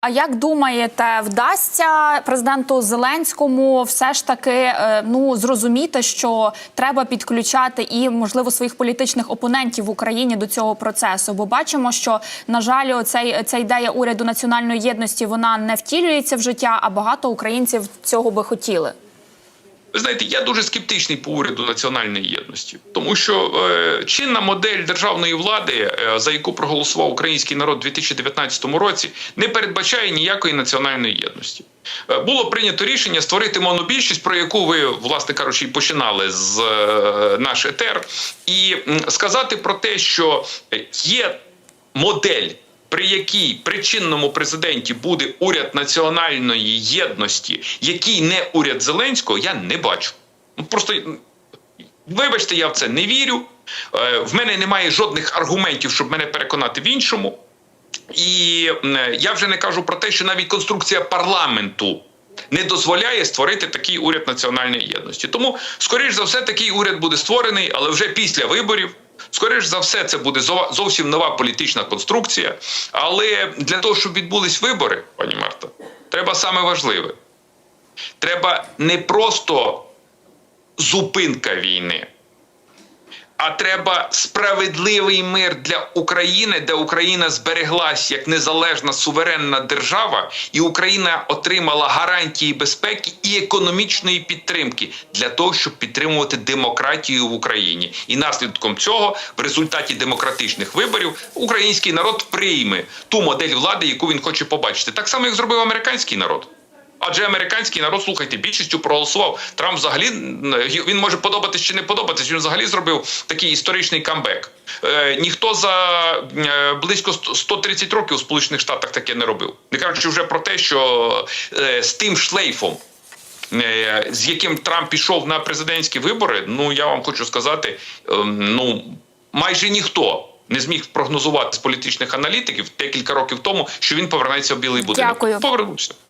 А як думаєте, вдасться президенту Зеленському все ж таки е, ну зрозуміти, що треба підключати і можливо своїх політичних опонентів в Україні до цього процесу? Бо бачимо, що на жаль, оцей ця ідея уряду національної єдності вона не втілюється в життя, а багато українців цього би хотіли. Ви знаєте, я дуже скептичний по уряду національної єдності, тому що е, чинна модель державної влади, е, за яку проголосував український народ у 2019 році, не передбачає ніякої національної єдності. Е, було прийнято рішення створити монобільшість, про яку ви, власне кажучи, і починали з е, наш етер, і сказати про те, що є модель при якій при чинному президенті буде уряд національної єдності, який не уряд Зеленського, я не бачу. Ну, Просто вибачте, я в це не вірю. Е, В мене немає жодних аргументів, щоб мене переконати в іншому. І я вже не кажу про те, що навіть конструкція парламенту не дозволяє створити такий уряд національної єдності. Тому, скоріш за все, такий уряд буде створений, але вже після виборів. Скоріш за все, це буде зовсім нова політична конструкція. Але для того, щоб відбулись вибори, пані Марта, треба саме важливе. Треба не просто зупинка війни, а треба справедливий мир для України, де Україна збереглась як незалежна суверенна держава, і Україна отримала гарантії безпеки і економічної підтримки для того, щоб підтримувати демократію в Україні. І наслідком цього, в результаті демократичних виборів, український народ прийме ту модель влади, яку він хоче побачити, так само як зробив американський народ. Адже американський народ, слухайте, більшістю проголосував. Трамп взагалі він може подобатись чи не подобатись. Він взагалі зробив такий історичний камбек. Е, ніхто за е, близько 100 130 років у Сполучених Штатах таке не робив. Не кажучи вже про те, що е, з тим шлейфом. е, З яким Трамп пішов на президентські вибори, ну я вам хочу сказати, ем, ну майже ніхто не зміг прогнозувати з політичних аналітиків декілька років тому, що він повернеться в білий будинок. Дякую. Повернувся.